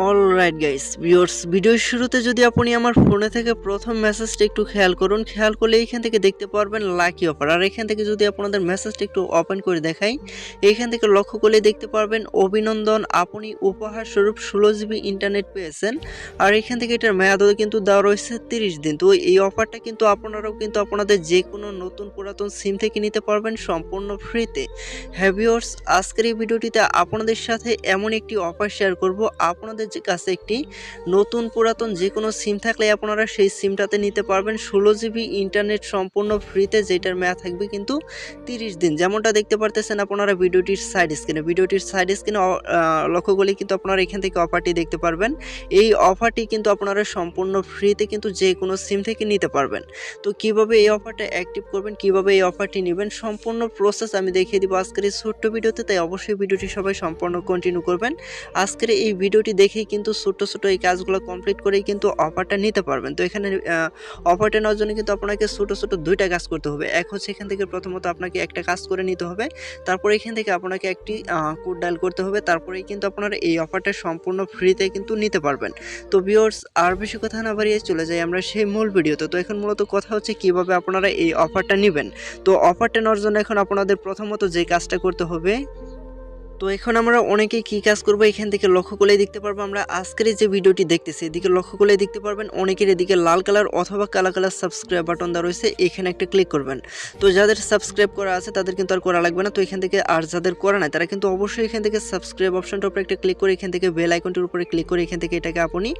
All right guys viewers ভিডিওর শুরুতে যদি আপনি আমার ফোনে থেকে প্রথম মেসেজটা একটু খেয়াল করুন, খেয়াল করলে এইখান থেকে দেখতে পারবেন লাকি অফার আর এখান থেকে যদি আপনাদের মেসেজটা একটু ওপেন করে দেখাই, এইখান থেকে লক্ষ্য করলে দেখতে পারবেন অভিনন্দন, আপনি উপহার স্বরূপ ষোলো জিবি ইন্টারনেট পেয়েছেন। আর এখান থেকে এটার মেয়াদও কিন্তু দেওয়া রয়েছে তিরিশ দিন। তো এই অফারটা কিন্তু আপনারাও কিন্তু আপনাদের যে কোনো নতুন পুরাতন সিম থেকে নিতে পারবেন সম্পূর্ণ ফ্রিতে হ্যাভিওর্স আজকের এই ভিডিওটিতে আপনাদের সাথে এমন একটি অফার শেয়ার করব। আপনাদের যে কাছে একটি নতুন পুরাতন যে কোনো সিম থাকলে আপনারা সেই সিমটাতে নিতে পারবেন। ষোলো জিবি ইন্টারনেট সম্পূর্ণ ফ্রিতে যেটার মেয়াদ থাকবে কিন্তু তিরিশ দিন। যেমনটা দেখতে পারতেছেন আপনারা ভিডিওটির সাইড স্ক্রিনে ভিডিওটির সাইড স্ক্রিনে লক্ষ্য করলে কিন্তু আপনারা এখান থেকে অফারটি দেখতে পারবেন। এই অফারটি কিন্তু আপনারা সম্পূর্ণ ফ্রিতে কিন্তু যে কোনো সিম থেকে নিতে পারবেন। তো কীভাবে এই অফারটা অ্যাক্টিভ করবেন, কীভাবে এই অফারটি নেবেন, সম্পূর্ণ প্রসেস আমি দেখিয়ে দিব আজকের এই ছোট্ট ভিডিওতে। তাই অবশ্যই ভিডিওটি সবাই সম্পূর্ণ কন্টিনিউ করবেন। আজকের এই ভিডিওটি দেখেই কিন্তু ছোট্ট ছোট এই কাজগুলো কমপ্লিট করেই কিন্তু অফারটা নিতে পারবেন। তো এখানে অফারটা নেওয়ার জন্য কিন্তু আপনাকে ছোট ছোট দুইটা কাজ করতে হবে। এক হচ্ছে এখান থেকে প্রথমত আপনাকে একটা কাজ করে নিতে হবে। তারপরে এখান থেকে আপনাকে একটি কোড ডায়াল করতে হবে। তারপরেই কিন্তু আপনারা এই অফারটা সম্পূর্ণ ফ্রিতে কিন্তু নিতে পারবেন। তো ভিউয়ার্স আর বেশি কথা না বাড়িয়ে চলে যাই আমরা সেই মূল ভিডিওতে। তো এখন মূলত কথা হচ্ছে কীভাবে আপনারা এই অফারটা নেবেন। তো অফারটা নেওয়ার জন্য এখন আপনাদের প্রথমত যে কাজটা করতে হবে তো এখন আমরা অনেকে কী কাজ করব এখান থেকে লক্ষ্য করলেই দেখতে পারব আমরা আজকের যে ভিডিওটি দেখতেছি, এদিকে লক্ষ্য করলেই দেখতে পারবেন অনেকের এদিকে লাল কালার অথবা কালা কালার সাবস্ক্রাইব বাটন দেওয়া রয়েছে, এখানে একটা ক্লিক করবেন। তো যাদের সাবস্ক্রাইব করা আছে তাদের কিন্তু আর করা লাগবে না, তো এখান থেকে আর যাদের করা নাই তারা কিন্তু অবশ্যই এখান থেকে সাবস্ক্রাইব অপশনটার উপরে একটা ক্লিক করে এখান থেকে বেল আইকনটির উপরে ক্লিক করে এখান থেকে এটাকে আপনি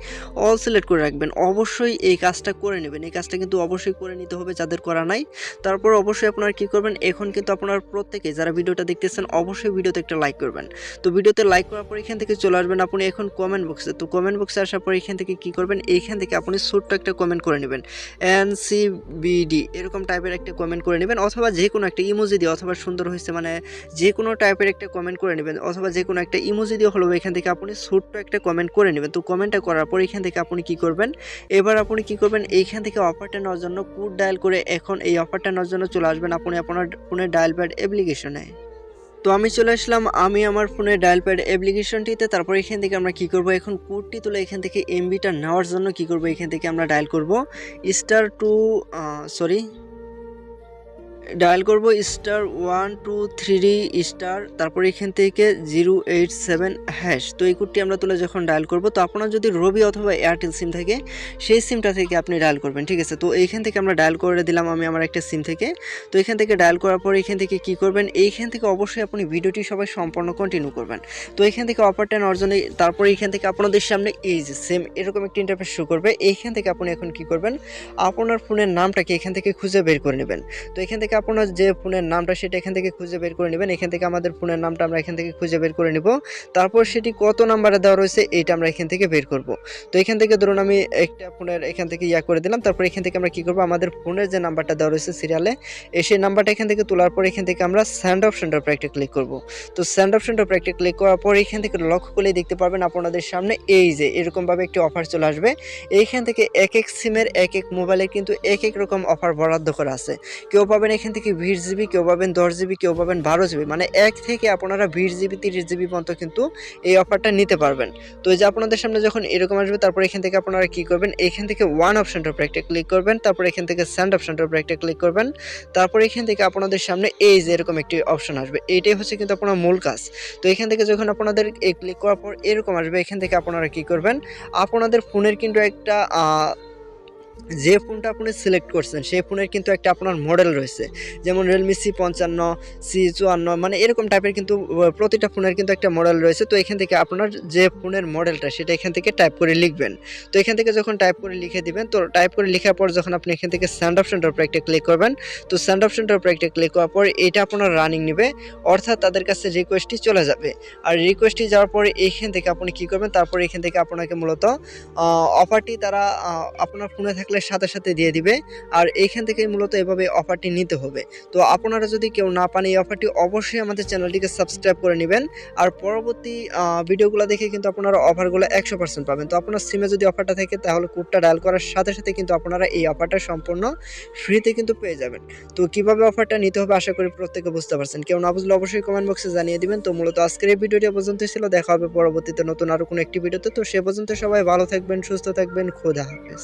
অল সিলেক্ট করে রাখবেন। অবশ্যই এই কাজটা করে নেবেন, এই কাজটা কিন্তু অবশ্যই করে নিতে হবে যাদের করা নাই। তারপর অবশ্যই আপনারা কী করবেন, এখন কিন্তু আপনার প্রত্যেকে যারা ভিডিওটা দেখতেছেন অবশ্যই ভিডিওতে একটা লাইক করবেন। তো ভিডিওতে লাইক করার পর এখান থেকে চলে আসবেন আপনি এখন কমেন্ট বক্সে তো কমেন্ট বক্সে আসার পর এখান থেকে কি করবেন? এইখান থেকে আপনি ছোট্ট একটা কমেন্ট করে নেবেন। এন সি বিডি এরকম টাইপের একটা কমেন্ট করে নেবেন অথবা যে কোনো একটা ইমোজি দিয়ে অথবা সুন্দর হয়েছে মানে যে কোনো টাইপের একটা কমেন্ট করে নেবেন অথবা যে কোনো একটা ইমোজি দিয়ে হলেও এখান থেকে আপনি ছোট্ট একটা কমেন্ট করে নেবেন। তো কমেন্টটা করার পর এখান থেকে আপনি কি করবেন? এবার আপনি কি করবেন? এইখান থেকে অফারটা নেওয়ার জন্য কোড ডায়াল করে এখন এই অফারটা নেওয়ার জন্য চলে আসবেন। আপনি আপনার ফোনের ডায়াল প্যাড অ্যাপ্লিকেশনে তো আমি চলে আসলাম, আমি আমার ফোনে ডায়াল প্যাড অ্যাপ্লিকেশনটিতে তারপর এখান থেকে আমরা কি করব? এখন কোডটি তুলে এখান থেকে এমবিটা নেওয়ার জন্য কি করব? এখান থেকে আমরা ডায়াল করব। স্টার টু সরি ডায়াল করব star one two three star তারপর এখান থেকে জিরো এইট সেভেন হ্যাশ তো এই কোডটি আমরা তুলে যখন ডায়াল করব, তো আপনার যদি রবি অথবা এয়ারটেল সিম থাকে, সেই সিমটা থেকে আপনি ডায়াল করবেন, ঠিক আছে? তো এইখান থেকে আমরা ডায়াল করে দিলাম আমি আমার একটা সিম থেকে। তো এখান থেকে ডায়াল করার পর এখান থেকে কি করবেন? এইখান থেকে অবশ্যই আপনি ভিডিওটি সবাই সম্পূর্ণ কন্টিনিউ করবেন। তো এখান থেকে অফারটা নেওয়ার জন্য তারপর এইখান থেকে আপনাদের সামনে এই যে সেম এরকম একটি ইন্টারফেস শো করবে। এইখান থেকে আপনি এখন কি করবেন? আপনার ফোনের নামটাকে এখান থেকে খুঁজে বের করে নেবেন। তো এখান থেকে আপনার যে ফোনের নামটা সেটা এখান থেকে খুঁজে বের করে নেবেন এখান থেকে আমাদের ফোনের নামটা আমরা এখান থেকে খুঁজে বের করে নিব তারপর সেটি কত নাম্বারে দেওয়া রয়েছে এইটা আমরা এখান থেকে বের করব তো এখান থেকে ধরুন আমি একটা ফোনের এখান থেকে ইয়া করে দিলাম তারপর এখান থেকে আমরা কি করব আমাদের ফোনের যে নাম্বারটা দেওয়া রয়েছে সিরিয়ালে সেই নাম্বারটা এখান থেকে তোলার পর এখান থেকে আমরা স্যান্ড অপশনটার উপরে একটা ক্লিক করব তো স্যান্ড অপশনটার উপরে একটা ক্লিক করার পর এখান থেকে লক্ষ্য করলেই দেখতে পারবেন আপনাদের সামনে এই যে এরকমভাবে একটি অফার চলে আসবে এইখান থেকে এক এক সিমের এক এক মোবাইলে কিন্তু এক এক রকম অফার বরাদ্দ করা আছে কেউ পাবেন এখান থেকে বিশ জিবি কেউ পাবেন, দশ জিবি কেউ পাবেন, বারো জিবি মানে এক থেকে আপনারা বিশ জিবি তিরিশ জিবি পর্যন্ত কিন্তু এই অফারটা নিতে পারবেন। তো এই যে আপনাদের সামনে যখন এরকম আসবে, তারপর এখান থেকে আপনারা কি করবেন? এখান থেকে ওয়ান অপশনটার উপরে একটা ক্লিক করবেন, তারপর এখান থেকে স্যান্ড অপশনটার উপরে একটা ক্লিক করবেন, তারপর এখান থেকে আপনাদের সামনে এই যে এরকম একটি অপশন আসবে। এইটাই হচ্ছে কিন্তু আপনার মূল কাজ। তো এখান থেকে যখন আপনাদের এই ক্লিক করার পর এরকম আসবে, এখান থেকে আপনারা কি করবেন? আপনাদের ফোনের কিন্তু একটা যে ফোনটা আপনি সিলেক্ট করছেন, সেই ফোনের কিন্তু একটা আপনার মডেল রয়েছে। যেমন রিয়েলমি সি পঞ্চান্ন সি চুয়ান্ন মানে এরকম টাইপের কিন্তু প্রতিটা ফোনের কিন্তু একটা মডেল রয়েছে। তো এখান থেকে আপনার যে ফোনের মডেলটা সেটা এখান থেকে টাইপ করে লিখবেন। তো এখান থেকে যখন টাইপ করে লিখে দিবেন, তো টাইপ করে লেখার পর যখন আপনি এখান থেকে স্যান্ড অপশনটার উপরে একটা ক্লিক করবেন, তো স্যান্ড অপশনটার উপরে একটা ক্লিক করার পর এটা আপনার রানিং নেবে। অর্থাৎ তাদের কাছে রিকোয়েস্টটি চলে যাবে। আর রিকোয়েস্টটি যাওয়ার পরে এখান থেকে আপনি কী করবেন? তারপর এখান থেকে আপনাকে মূলত অফারটি তারা আপনার ফোনে থাকলে সাথে সাথে দিয়ে দিবে। আর এইখান থেকে মূলত এভাবে অফারটি নিতে হবে। তো আপনারা যদি কেউ না পান এই অফারটি অবশ্যই আমাদের চ্যানেলটিকে সাবস্ক্রাইব করে নেবেন। আর পরবর্তী ভিডিওগুলো দেখে কিন্তু আপনারা অফারগুলো একশো পার্সেন্ট পাবেন। তো আপনার সিমে যদি অফারটা থাকে, তাহলে কোডটা ডায়াল করার সাথে সাথে কিন্তু আপনারা এই অফারটা সম্পূর্ণ ফ্রিতে কিন্তু পেয়ে যাবেন। তো কীভাবে অফারটা নিতে হবে আশা করি প্রত্যেকে বুঝতে পারছেন। কেউ না বুঝলে অবশ্যই কমেন্ট বক্সে জানিয়ে দিবেন। তো মূলত আজকের এই ভিডিওটি পর্যন্ত ছিল। দেখা হবে পরবর্তীতে নতুন আরও কোনো একটি ভিডিওতে তো সে পর্যন্ত সবাই ভালো থাকবেন, সুস্থ থাকবেন। খোদা হাফেজ।